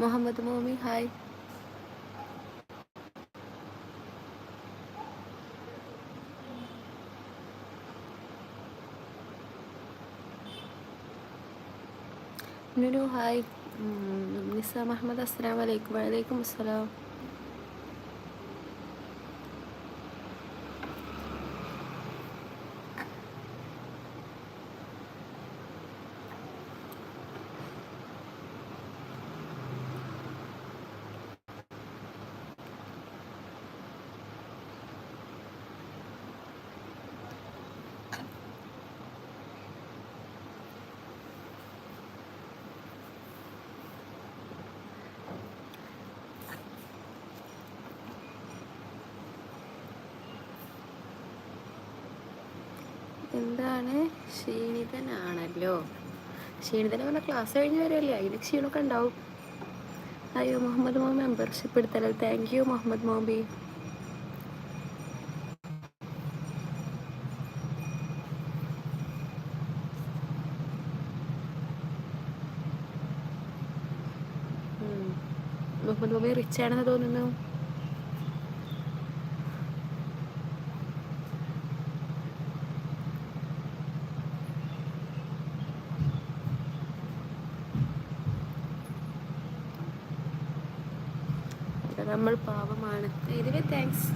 Muhammad Momi hi Nunu hi Nizam Ahmed അസ്സാം വലൈക്കും വലൈക്കും അസ്സലാം എന്താണ്? ക്ഷീണിതനാണല്ലോ. ക്ഷീണിതൻ പറഞ്ഞാൽ ക്ലാസ് കഴിഞ്ഞ് വരുമല്ലേ അതിന് ക്ഷീണമൊക്കെ ഉണ്ടാവും. അയ്യോ മുഹമ്മദ് മോൻ membership എടുത്തല്ലോ. Thank you Muhammad Mobi Muhammad Mobi rich ആണെന്ന് തോന്നുന്നു. നമ്മൾ പാവമാണ്. ഇതിന് താങ്ക്സ്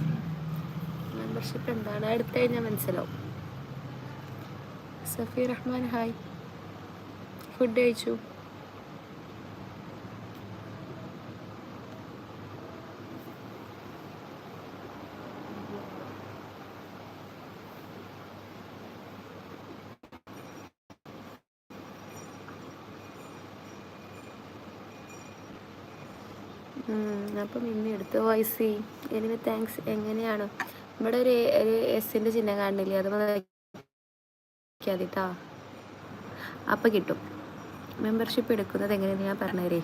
മെമ്പർഷിപ്പ് എന്താണ്? അടുത്ത കഴിഞ്ഞാൽ മനസ്സിലാവും. സഫീർ റഹ്മാൻ ഹായ് ഫുഡ് കഴിച്ചു. അപ്പം ഇന്ന് എടുത്ത വോയിസ് എനിവേ താങ്ക്സ് എങ്ങനെയാണ്? ഇവിടെ ഒരു ഒരു എസിന്റെ ചിഹ്നം കാണുന്നില്ലേ അത് മതിട്ടാ അപ്പം കിട്ടും. മെമ്പർഷിപ്പ് എടുക്കുന്നത് എങ്ങനെയാണ് ഞാൻ പറഞ്ഞുതരേ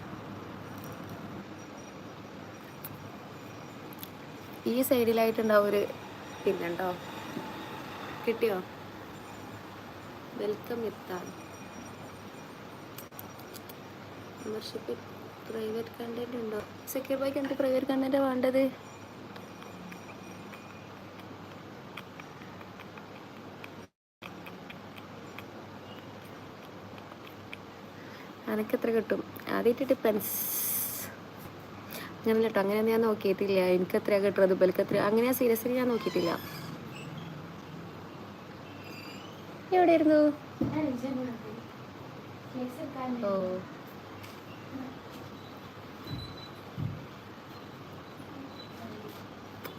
ഈ സൈഡിലായിട്ടുണ്ടാവും ഒരു പിന്നുണ്ടോ? കിട്ടിയോ? വെൽക്കം എത്താൻ മെമ്പർഷിപ്പ് പ്രൈവറ്റ് കണ്ടന്റ് ഉണ്ടോ? സെക്യൂർ ബൈക്ക് എന്ത് പ്രൈവറ്റ് കണ്ടന്റ് വേണ്ടത്? അനക്ക് എത്ര കിട്ടും? ആദ്യമായിട്ട് ഡിപ്പെൻസ് അങ്ങനെ കേട്ടോ അങ്ങനെ ഞാൻ നോക്കിയിട്ടില്ല. എനിക്ക് എത്ര കിട്ടുന്നത് അതുപോലെ എത്ര അങ്ങനെ സീരിയസ്ലി ഞാൻ നോക്കിയിട്ടില്ല. എവിടെയായിരുന്നു? ഓ.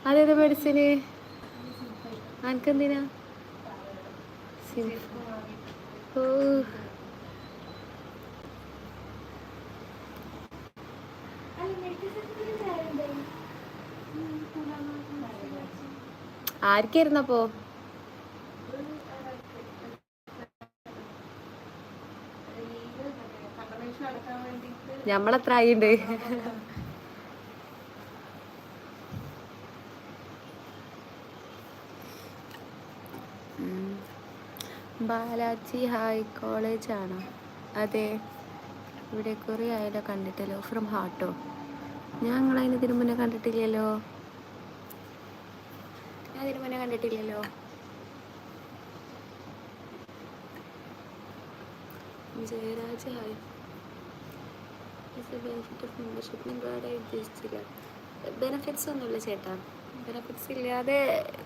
അതേത് മെഡിസിന് അനക്കെന്തിനാ? ഓ. ആർക്കായിരുന്നപ്പോ? ഞമ്മളെത്ര ആയിണ്ട് ബാലാജി ഹൈ കോളേജ് കോളേജാണോ അതെ. ഇവിടെ കുറേ ആയാലോ കണ്ടിട്ടല്ലോ. ഫ്രം ഹാർട്ടോ ഞാൻ നിങ്ങളതിന് ഇതിനു മുന്നേ കണ്ടിട്ടില്ലല്ലോ. ഞാൻ മുന്നേ കണ്ടിട്ടില്ലല്ലോ. Jayaraj hi benefit of membership നിങ്ങളവിടെ ഉദ്ദേശിച്ചില്ല. ബെനിഫിറ്റ്സ് ഒന്നുമില്ല ചേട്ടാ. ബെനഫിറ്റ്സ് ഇല്ലാതെ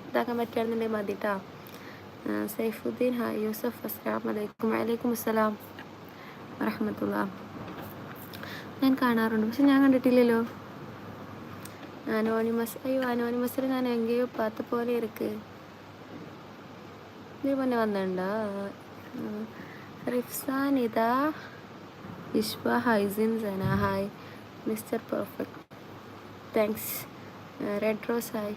ഇതാക്കാൻ പറ്റുകയാണെന്നുണ്ടെങ്കിൽ മതി കേട്ടോ സൈഫുദ്ദീൻ ഹായ് യൂസഫ് അസ്സാം വലൈക്കും വലൈക്കും അസ്സലാം വറഹമത്തുള്ള ഞാൻ കാണാറുണ്ട്. പക്ഷെ ഞാൻ കണ്ടിട്ടില്ലല്ലോ. അനോണിമസ് അയ്യോ അനോണിമസിൽ ഞാൻ എങ്കെയോ പാത്ത പോലെ ഇരിക്ക്. നീ പിന്നെ വന്നിട്ടുണ്ടോ? Rifsanitha Vishwa Haisin Sana. Hi mister perfect. Thanks. Red rose hi